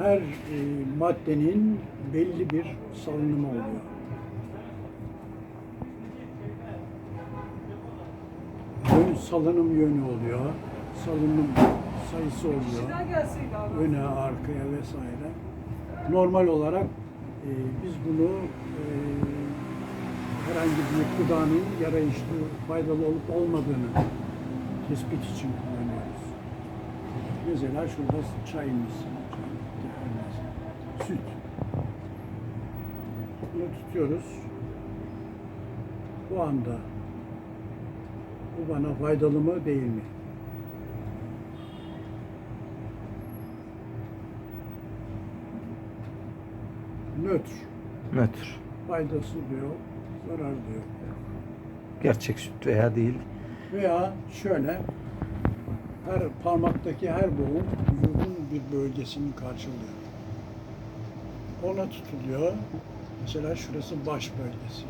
her e, maddenin belli bir salınımı oluyor. Yön, salınım yönü oluyor. Salınım sayısı oluyor. Öne, arkaya vesaire. Normal olarak e, biz bunu e, herhangi bir gıdanın yarayışlı, faydalı olup olmadığını tespit için kullanıyoruz. Mesela şurada çayımız, çayımız, süt. Bunu tutuyoruz. Bu anda bu bana faydalı mı değil mi? Nötr. Nötr. Faydası diyor, zarar diyor. Gerçek süt veya değil. Veya şöyle her parmaktaki her boğum vücudun bir bölgesini karşılıyor. Ona tutuluyor. Mesela şurası baş bölgesi.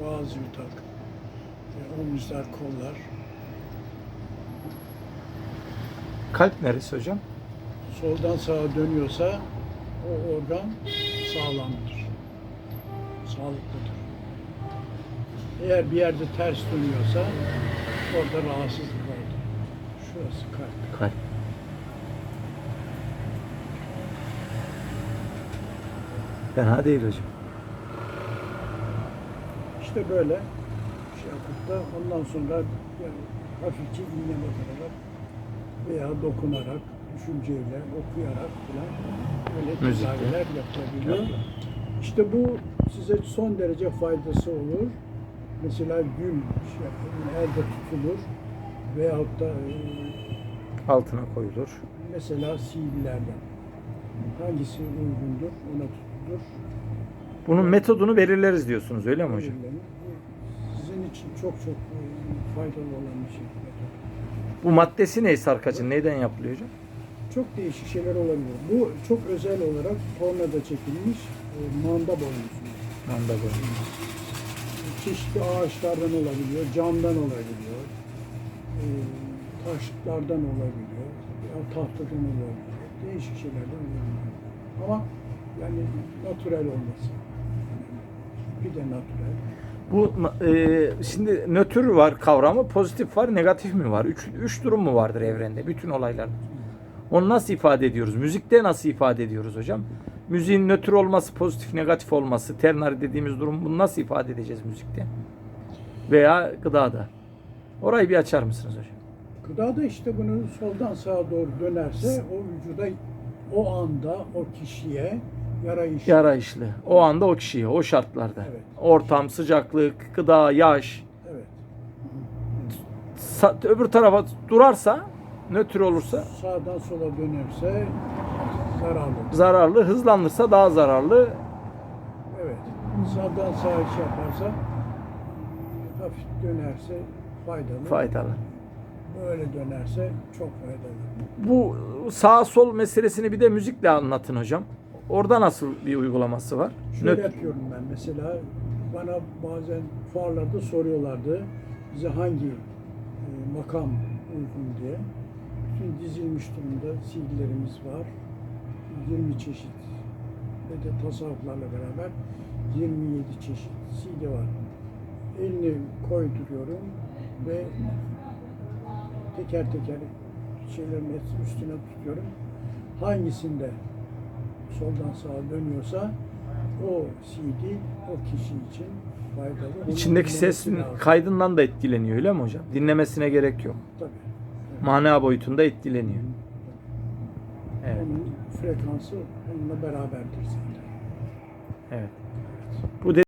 Boğaz yutak. e, Omuzlar, kollar. Kalp neresi hocam? Soldan sağa dönüyorsa o organ sağlamdır. Sağlıklıdır. Eğer bir yerde ters dönüyorsa orada rahatsızlık vardır. Şurası kalp. Kalp. Fena değil hocam. İşte böyle şey yapıp da ondan sonra yani hafifçe iğne batarak veya dokunarak, düşünceyle, okuyarak falan böyle tedaviler yapılabiliyor. İşte bu size son derece faydası olur. Mesela gül şey yapılır, elde tutulur veyahut da e, Altına koyulur. mesela CD'lerden hangisi uygundur ona tutulur. Bunun metodunu belirleriz diyorsunuz öyle mi hocam? Sizin için çok çok e, faydalı olan bir şey. Bu maddesi ne sarkacın? Neyden yapılıyor hocam? Çok değişik şeyler olabilir. Bu çok özel olarak tornada çekilmiş e, manda boynuzu. Manda bu. Çeşitli ağaçlardan olabiliyor, camdan olabiliyor, e, taşlardan olabiliyor, tahtadan olabiliyor. Değişik şeylerden olabiliyor. Ama yani natürel olması. Bir de natürel. Bu e, şimdi nötr var kavramı, pozitif var, negatif mi var? Üç, üç durum mu vardır evrende, bütün olaylarda? Onu nasıl ifade ediyoruz? Müzikte nasıl ifade ediyoruz hocam? Müziğin nötr olması, pozitif, negatif olması, ternary dediğimiz durum bunu nasıl ifade edeceğiz müzikte? Veya gıdada. Orayı bir açar mısınız hocam? Gıda da işte bunu soldan sağa doğru dönerse o vücuda o anda o kişiye yarayış Yarayışlı. O anda o kişiye, o şartlarda. Evet. Ortam, sıcaklık, gıda, yaş. Evet. Sa- öbür tarafa durarsa, nötr olursa Sağdan sola dönerse zararlı. zararlı, hızlanırsa daha zararlı. Evet. Sağdan sağa şey yaparsa hafif dönerse faydalı. Faydalı. Böyle dönerse çok faydalı. Bu sağ sol meselesini bir de müzikle anlatın hocam. Orada nasıl bir uygulaması var? Şöyle Nötr- yapıyorum ben mesela bana bazen fuarlarda soruyorlardı bize hangi e, makam uygun diye. Bütün dizilmiş durumda CD'lerimiz var. 20 çeşit ve de tasarruflarla beraber 27 çeşit CD var. Elini koyduruyorum ve teker teker şeylerin üstüne tutuyorum. Hangisinde soldan sağa dönüyorsa o CD o kişi için faydalı. Onun İçindeki sesin lazım. kaydından da etkileniyor öyle mi hocam? Dinlemesine gerek yok. Tabii. Mana boyutunda etkileniyor. Evet. Onun frekansı onunla beraberdir zaten. Evet.